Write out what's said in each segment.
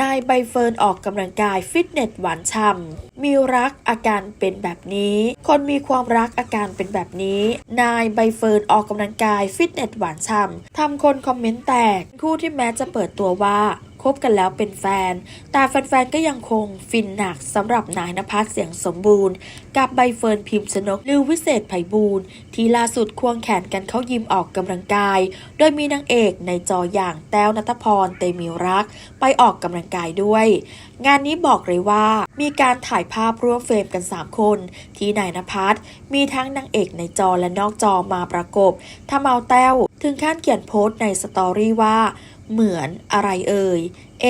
นายใบเฟิร์นออกกำลังกายฟิตเนสหวานช่ำมีรักอาการเป็นแบบนี้ คนมีความรักอาการเป็นแบบนี้ นายใบเฟิร์นออกกำลังกายฟิตเนสหวานช่ำทำคนคอมเมนต์แตกคู่ที่แม้จะเปิดตัวว่า คบกันแล้วเป็นแฟน แต่แฟนๆก็ยังคงฟินหนักสำหรับนายนภัสเสียงสมบูรณ์ กับใบเฟิร์นพิมพ์ชนกลือวิเศษไพบูลย์ที่ล่าสุดควงแขนกันเข้ายิมออกกำลังกาย โดยมีนางเอกในจออย่างแต้วนัทพรเตมีรัก ไปออกกำลังกายด้วย งานนี้บอกเลยว่า มีการถ่ายภาพร่วมเฟรมกัน 3 คน ที่นายนภัสมีทั้งนางเอกในจอและนอกจอมาประกบทำเอาแต้วถึงขั้นเขียนโพสต์ในสตอรี่ว่า เหมือนอะไรเอ่ย A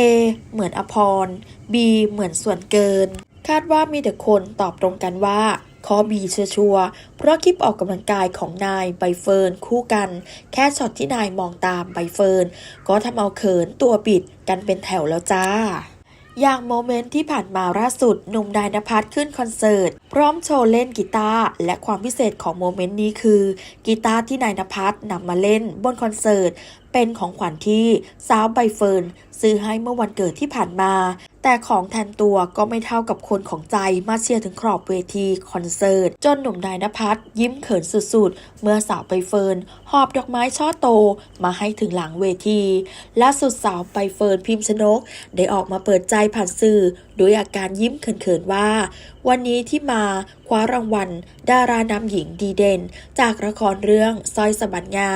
เหมือนอภร B เหมือนส่วนเกิน คาดว่ามีแต่คนตอบตรงกันว่าข้อบีชัวร์เพราะคลิปออกกำลังกายของนายใบเฟิร์นคู่กัน แค่ช็อตที่นายมองตามใบเฟิร์นก็ทำเอาเขินตัวบิดกันเป็นแถวแล้วจ้า อย่างโมเมนต์ที่ผ่านมาล่าสุดหนุ่มนายนภัสขึ้นคอนเสิร์ต พร้อมโชว์เล่นกีตาร์และความพิเศษของโมเมนต์นี้คือ กีตาร์ที่นายนภัสนำมาเล่นบนคอนเสิร์ต เป็นของขวัญที่สาวใบเฟิร์นซื้อให้เมื่อวันเกิดที่ผ่านมา แต่ของแทนตัวก็ไม่เท่ากับคนของใจมาเชียร์ถึงขอบเวทีคอนเสิร์ต จนหนุ่มนายนภัสยิ้มเขินสุดๆ เมื่อสาวใบเฟิร์นหอบดอกไม้ช่อโตมาให้ถึงหลังเวทีล่าสุดสาวใบเฟิร์นพิมพ์ชนก ได้ออกมาเปิดใจผ่านสื่อโดยอาการยิ้มเขินๆว่า วันนี้ที่มาคว้ารางวัล ดารานำหญิงดีเด่น จากละครเรื่องสร้อยสบัดงา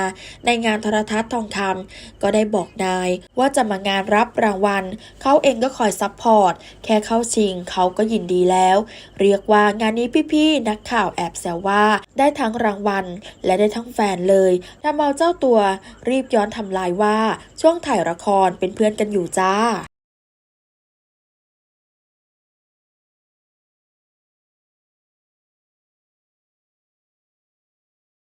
ในงานโทรทัศน์ทองคำก็ได้บอกนายว่าจะมางานรับรางวัล เขาเองก็คอยซัพพอร์ต แค่เข้าชิงเขาก็ยินดีแล้ว เรียกว่างานนี้พี่ๆ นักข่าวแอบแซวว่า ได้ทั้งรางวัล และได้ทั้งแฟนเลยทำเอาเจ้าตัวรีบย้อนทำลายว่าช่วงถ่ายละครเป็นเพื่อนกันอยู่จ้า